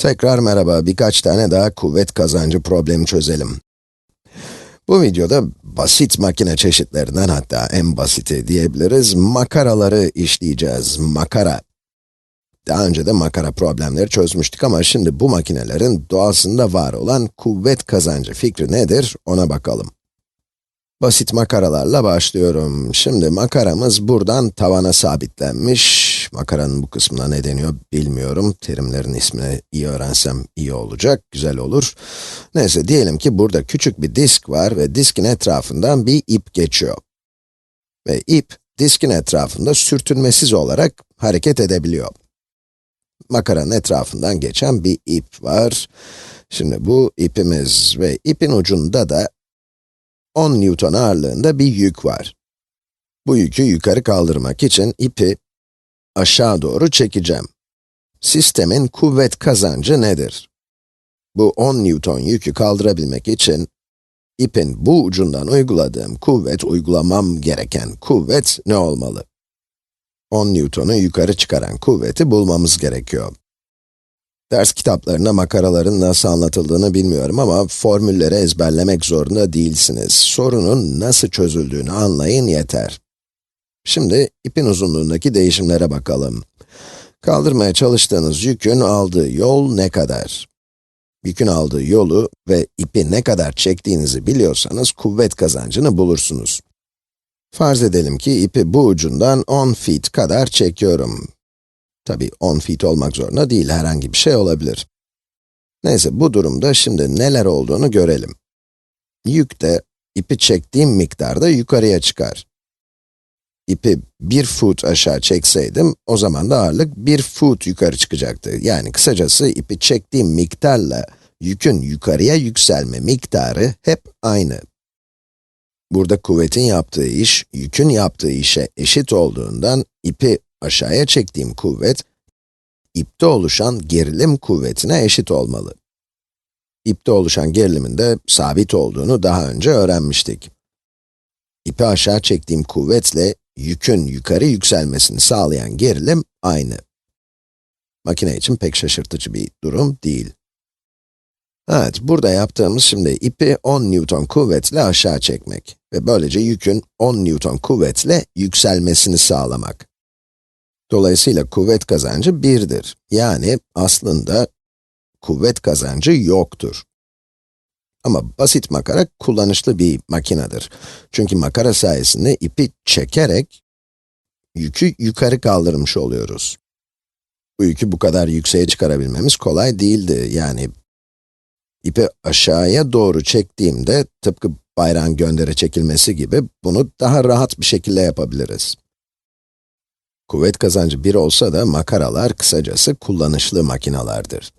Tekrar merhaba, birkaç tane daha kuvvet kazancı problemi çözelim. Bu videoda basit makine çeşitlerinden hatta en basiti diyebiliriz, makaraları işleyeceğiz, makara. Daha önce de makara problemleri çözmüştük ama şimdi bu makinelerin doğasında var olan kuvvet kazancı fikri nedir ona bakalım. Basit makaralarla başlıyorum. Şimdi makaramız buradan tavana sabitlenmiş. Makaranın bu kısmına ne deniyor bilmiyorum. Terimlerin ismini iyi öğrensem iyi olacak, güzel olur. Neyse diyelim ki burada küçük bir disk var ve diskin etrafından bir ip geçiyor. Ve ip, diskin etrafında sürtünmesiz olarak hareket edebiliyor. Makaranın etrafından geçen bir ip var. Şimdi bu ipimiz ve ipin ucunda da 10 Newton ağırlığında bir yük var. Bu yükü yukarı kaldırmak için ipi aşağı doğru çekeceğim. Sistemin kuvvet kazancı nedir? Bu 10 Newton yükü kaldırabilmek için, ipin bu ucundan uyguladığım kuvvet, uygulamam gereken kuvvet ne olmalı? 10 Newton'u yukarı çıkaran kuvveti bulmamız gerekiyor. Ders kitaplarında makaraların nasıl anlatıldığını bilmiyorum ama formülleri ezberlemek zorunda değilsiniz. Sorunun nasıl çözüldüğünü anlayın yeter. Şimdi ipin uzunluğundaki değişimlere bakalım. Kaldırmaya çalıştığınız yükün aldığı yol ne kadar? Yükün aldığı yolu ve ipi ne kadar çektiğinizi biliyorsanız kuvvet kazancını bulursunuz. Farz edelim ki ipi bu ucundan 10 feet kadar çekiyorum. Tabi 10 feet olmak zorunda değil, herhangi bir şey olabilir. Neyse, bu durumda şimdi neler olduğunu görelim. Yük de, ipi çektiğim miktarda yukarıya çıkar. İpi bir foot aşağı çekseydim, o zaman da ağırlık bir foot yukarı çıkacaktı. Yani kısacası ipi çektiğim miktarla yükün yukarıya yükselme miktarı hep aynı. Burada kuvvetin yaptığı iş, yükün yaptığı işe eşit olduğundan ipi aşağıya çektiğim kuvvet, ipte oluşan gerilim kuvvetine eşit olmalı. İpte oluşan gerilimin de sabit olduğunu daha önce öğrenmiştik. İpi aşağı çektiğim kuvvetle yükün yukarı yükselmesini sağlayan gerilim aynı. Makine için pek şaşırtıcı bir durum değil. Evet, burada yaptığımız şimdi ipi 10 Newton kuvvetle aşağı çekmek ve böylece yükün 10 Newton kuvvetle yükselmesini sağlamak. Dolayısıyla kuvvet kazancı 1'dir. Yani aslında kuvvet kazancı yoktur. Ama basit makara kullanışlı bir makinedir. Çünkü makara sayesinde ipi çekerek yükü yukarı kaldırmış oluyoruz. Bu yükü bu kadar yükseğe çıkarabilmemiz kolay değildi. Yani ipi aşağıya doğru çektiğimde tıpkı bayrağın göndere çekilmesi gibi bunu daha rahat bir şekilde yapabiliriz. Kuvvet kazancı 1 olsa da makaralar kısacası kullanışlı makinalardır.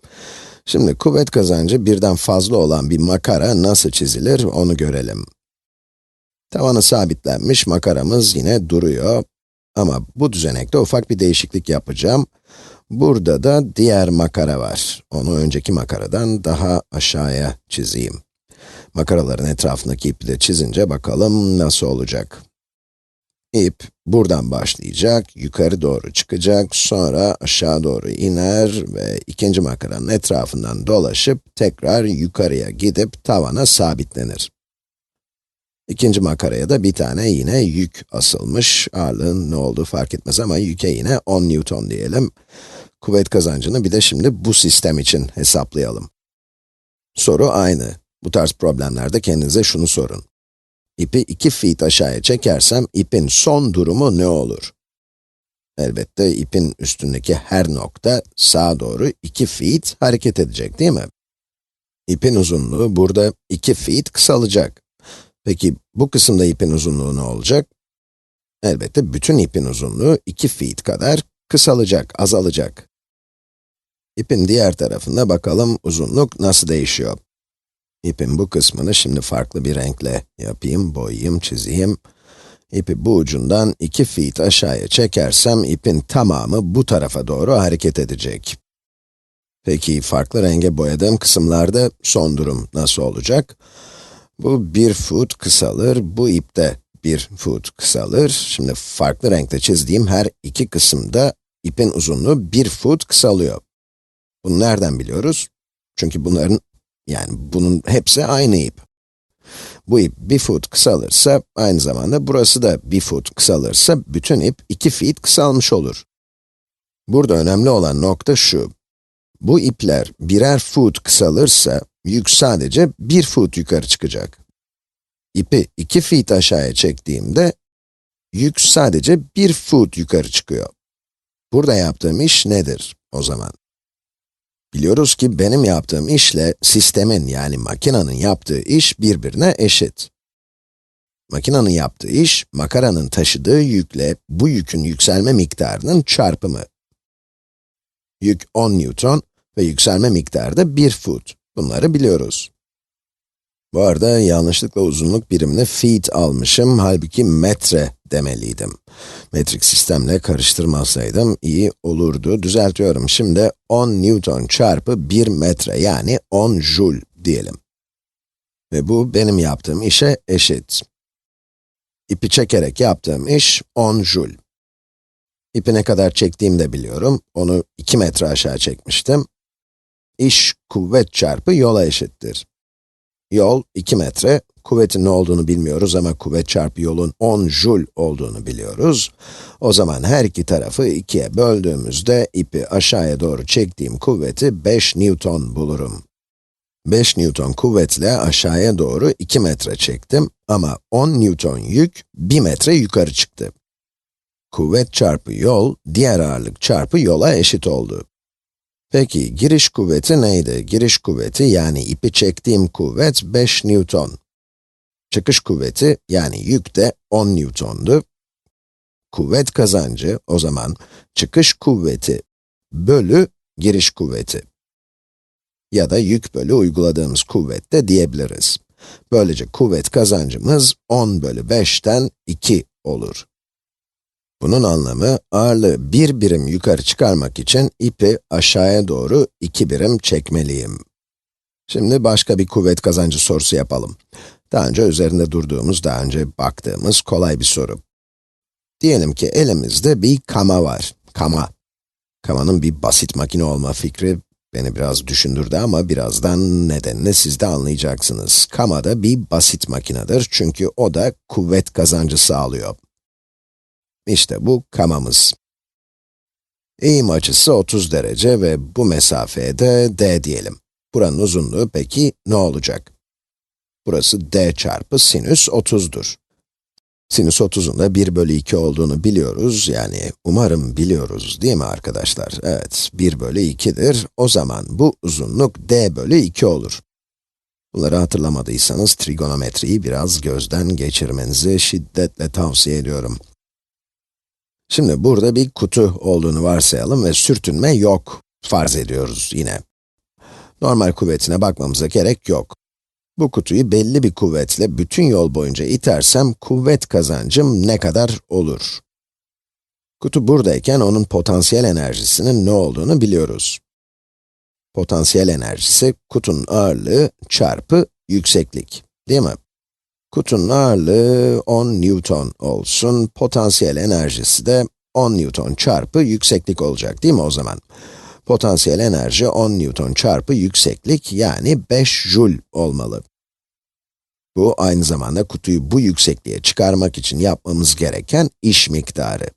Şimdi kuvvet kazancı birden fazla olan bir makara nasıl çizilir onu görelim. Tavanı sabitlenmiş makaramız yine duruyor. Ama bu düzenekte ufak bir değişiklik yapacağım. Burada da diğer makara var. Onu önceki makaradan daha aşağıya çizeyim. Makaraların etrafındaki ipi de çizince bakalım nasıl olacak. İp buradan başlayacak, yukarı doğru çıkacak, sonra aşağı doğru iner ve ikinci makaranın etrafından dolaşıp tekrar yukarıya gidip tavana sabitlenir. İkinci makaraya da bir tane yine yük asılmış. Ağırlığın ne olduğu fark etmez ama yüke yine 10 Newton diyelim. Kuvvet kazancını bir de şimdi bu sistem için hesaplayalım. Soru aynı. Bu tarz problemlerde kendinize şunu sorun. İpi 2 feet aşağıya çekersem ipin son durumu ne olur? Elbette ipin üstündeki her nokta sağa doğru 2 feet hareket edecek değil mi? İpin uzunluğu burada 2 feet kısalacak. Peki bu kısımda ipin uzunluğu ne olacak? Elbette bütün ipin uzunluğu 2 feet kadar kısalacak, azalacak. İpin diğer tarafında bakalım uzunluk nasıl değişiyor. İpin bu kısmını şimdi farklı bir renkle yapayım, boyayayım, çizeyim. İpi bu ucundan 2 feet aşağıya çekersem ipin tamamı bu tarafa doğru hareket edecek. Peki farklı renge boyadığım kısımlarda son durum nasıl olacak? Bu 1 foot kısalır, bu ip de 1 foot kısalır. Şimdi farklı renkte çizdiğim her iki kısımda ipin uzunluğu 1 foot kısalıyor. Bunu nereden biliyoruz? Çünkü bunların, yani bunun hepsi aynı ip. Bu ip bir foot kısalırsa, aynı zamanda burası da bir foot kısalırsa, bütün ip iki feet kısalmış olur. Burada önemli olan nokta şu. Bu ipler birer foot kısalırsa, yük sadece bir foot yukarı çıkacak. İpi iki feet aşağıya çektiğimde, yük sadece bir foot yukarı çıkıyor. Burada yaptığım iş nedir o zaman? Biliyoruz ki benim yaptığım işle sistemin yani makinenin yaptığı iş birbirine eşit. Makinenin yaptığı iş, makaranın taşıdığı yükle bu yükün yükselme miktarının çarpımı. Yük 10 Newton ve yükselme miktarı da 1 foot. Bunları biliyoruz. Bu arada yanlışlıkla uzunluk birimini feet almışım, halbuki metre demeliydim. Metrik sistemle karıştırmasaydım iyi olurdu. Düzeltiyorum şimdi 10 Newton çarpı 1 metre yani 10 joule diyelim. Ve bu benim yaptığım işe eşit. İpi çekerek yaptığım iş 10 joule. İpi ne kadar çektiğimi de biliyorum. Onu 2 metre aşağı çekmiştim. İş kuvvet çarpı yola eşittir. Yol 2 metre, kuvvetin ne olduğunu bilmiyoruz ama kuvvet çarpı yolun 10 joule olduğunu biliyoruz. O zaman her iki tarafı 2'ye böldüğümüzde ipi aşağıya doğru çektiğim kuvveti 5 newton bulurum. 5 newton kuvvetle aşağıya doğru 2 metre çektim ama 10 newton yük 1 metre yukarı çıktı. Kuvvet çarpı yol, diğer ağırlık çarpı yola eşit oldu. Peki, giriş kuvveti neydi? Giriş kuvveti, yani ipi çektiğim kuvvet 5 Newton. Çıkış kuvveti, yani yük de 10 Newton'du. Kuvvet kazancı, o zaman çıkış kuvveti bölü giriş kuvveti. Ya da yük bölü uyguladığımız kuvvet de diyebiliriz. Böylece kuvvet kazancımız 10 bölü 5'ten 2 olur. Bunun anlamı, ağırlığı bir birim yukarı çıkarmak için ipi aşağıya doğru iki birim çekmeliyim. Şimdi başka bir kuvvet kazancı sorusu yapalım. Daha önce üzerinde durduğumuz, daha önce baktığımız kolay bir soru. Diyelim ki elimizde bir kama var. Kama. Kamanın bir basit makine olma fikri beni biraz düşündürdü ama birazdan nedenini siz de anlayacaksınız. Kama da bir basit makinedir çünkü o da kuvvet kazancı sağlıyor. İşte bu kamamız. Eğim açısı 30 derece ve bu mesafeye de d diyelim. Buranın uzunluğu peki ne olacak? Burası d çarpı sinüs 30'dur. Sinüs 30'un da 1 bölü 2 olduğunu biliyoruz, yani umarım biliyoruz değil mi arkadaşlar? Evet, 1 bölü 2'dir. O zaman bu uzunluk d bölü 2 olur. Bunları hatırlamadıysanız trigonometriyi biraz gözden geçirmenizi şiddetle tavsiye ediyorum. Şimdi burada bir kutu olduğunu varsayalım ve sürtünme yok farz ediyoruz yine. Normal kuvvetine bakmamıza gerek yok. Bu kutuyu belli bir kuvvetle bütün yol boyunca itersem kuvvet kazancım ne kadar olur? Kutu buradayken onun potansiyel enerjisinin ne olduğunu biliyoruz. Potansiyel enerjisi kutunun ağırlığı çarpı yükseklik, değil mi? Kutunun ağırlığı 10 Newton olsun, potansiyel enerjisi de 10 Newton çarpı yükseklik olacak değil mi o zaman? Potansiyel enerji 10 Newton çarpı yükseklik yani 5 Joule olmalı. Bu aynı zamanda kutuyu bu yüksekliğe çıkarmak için yapmamız gereken iş miktarı.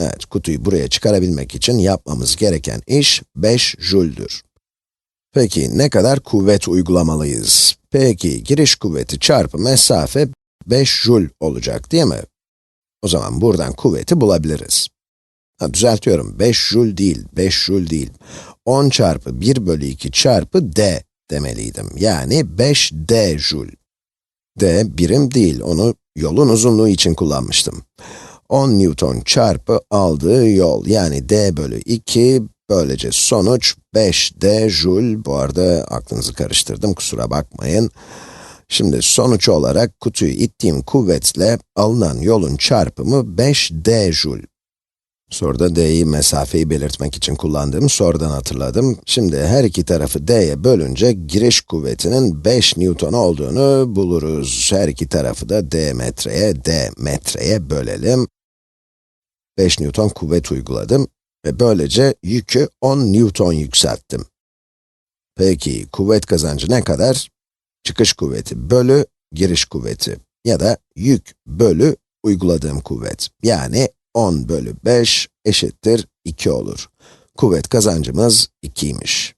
Evet, kutuyu buraya çıkarabilmek için yapmamız gereken iş 5 Joule'dür. Peki ne kadar kuvvet uygulamalıyız? Peki giriş kuvveti çarpı mesafe 5 joule olacak değil mi? O zaman buradan kuvveti bulabiliriz. Ha, düzeltiyorum, 5 joule değil, 5 joule değil. 10 çarpı 1 bölü 2 çarpı d demeliydim. Yani 5 d joule. d birim değil, onu yolun uzunluğu için kullanmıştım. 10 Newton çarpı aldığı yol, yani d bölü 2 Böylece sonuç 5d joule, bu arada aklınızı karıştırdım, kusura bakmayın. Şimdi sonuç olarak kutuyu ittiğim kuvvetle alınan yolun çarpımı 5d joule. Soruda d'yi mesafeyi belirtmek için kullandığım sorudan hatırladım. Şimdi her iki tarafı d'ye bölünce giriş kuvvetinin 5 newton olduğunu buluruz. Her iki tarafı da d metreye, d metreye bölelim. 5 newton kuvvet uyguladım. Ve böylece yükü 10 Newton yükselttim. Peki, kuvvet kazancı ne kadar? Çıkış kuvveti bölü giriş kuvveti ya da yük bölü uyguladığım kuvvet. Yani 10 bölü 5 eşittir 2 olur. Kuvvet kazancımız 2'ymiş.